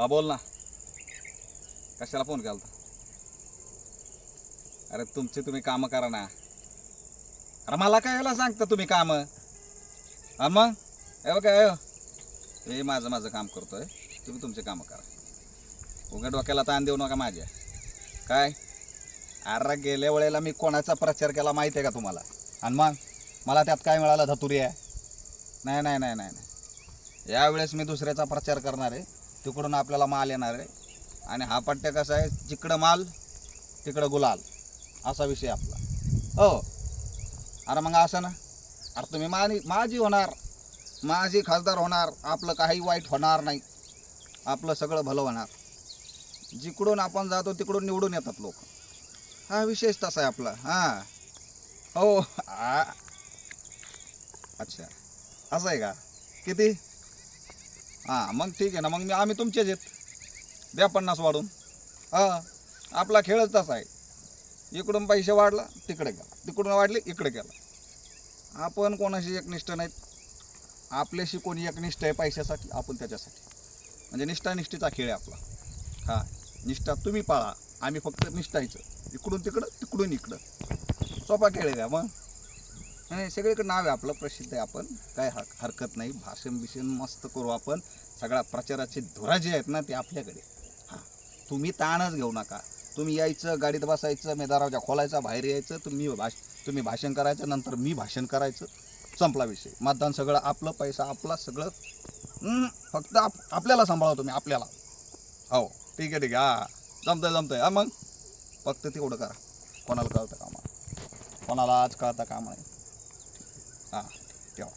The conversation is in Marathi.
हा बोल ना. कशाला फोन केला होता अरे तुमचे तुम्ही कामं करा ना. अरे मला काय याला सांगता तुम्ही कामं? हा मग? हे काय हे. माझं माझं काम करतोय. तुम्ही तुमचे कामं करा. उघड डोक्याला ताण देऊ नका माझ्या. काय? अरे गेल्या वेळेला मी कोणाचा प्रचार केला माहिती आहे का तुम्हाला? आणि मग? मला त्यात काय मिळालं? धतुरी आहे. नाही नाही नाही नाही नाही. यावेळेस मी दुसऱ्याचा प्रचार करणार आहे. तिकडून आपल्याला माल येणार आहे. आणि हा पट्ट्या कसा आहे? जिकडं माल तिकडं गुलाल. असा विषय आपला. हो. अरे मग असं ना. अरे तुम्ही मानी माझी होणार. माझी खासदार होणार. आपलं काही वाईट होणार नाही. आपलं सगळं भलं होणार. जिकडून आपण जातो तिकडून निवडून येतात लोक. हा विशेष तसा आहे आपला. हां. हो. आ- अच्छा. असं आहे का? किती? हां मग ठीक आहे ना मग मी आम्ही तुमचेच आहेत. द्या पन्नास वाढून. हां आपला खेळच तसा आहे. इकडून पैसे वाढला तिकडे गेला. तिकडून वाढले इकडे गेला. आपण कोणाशी एकनिष्ठ नाहीत. आपल्याशी कोणी एकनिष्ठ आहे पैशासाठी आपण त्याच्यासाठी. म्हणजे निष्ठानिष्ठीचा खेळ आहे आपला. हां निष्ठा तुम्ही पाळा. आम्ही फक्त निष्ठायचं. इकडून तिकडं तिकडून इकडं. सोपा खेळ आहे का मग? नाही सगळीकडे नाव आहे आपलं प्रसिद्ध आहे आपण. काय हरकत नाही भाषण बिषण मस्त करू आपण. सगळ्या प्रचाराचे धुरा जे आहेत ना ते आपल्याकडे. हां. तुम्ही ताणच घेऊ नका. तुम्ही यायचं गाडीत बसायचं मेदारावच्या खोलायचा बाहेर यायचं तुम्ही भाष तुम्ही भाषण करायचं नंतर मी भाषण करायचं. संपला विषय. मतदान सगळं आपलं पैसा आपला सगळं. फक्त आप आपल्याला सांभाळा तुम्ही आपल्याला. हो ठीक आहे ठीक आहे. हां. जमतंय जमतंय. हां मग? फक्त तेवढं करा. कोणाला कळतं कामा? कोणाला आज कळतं कामा नाही. 啊掉了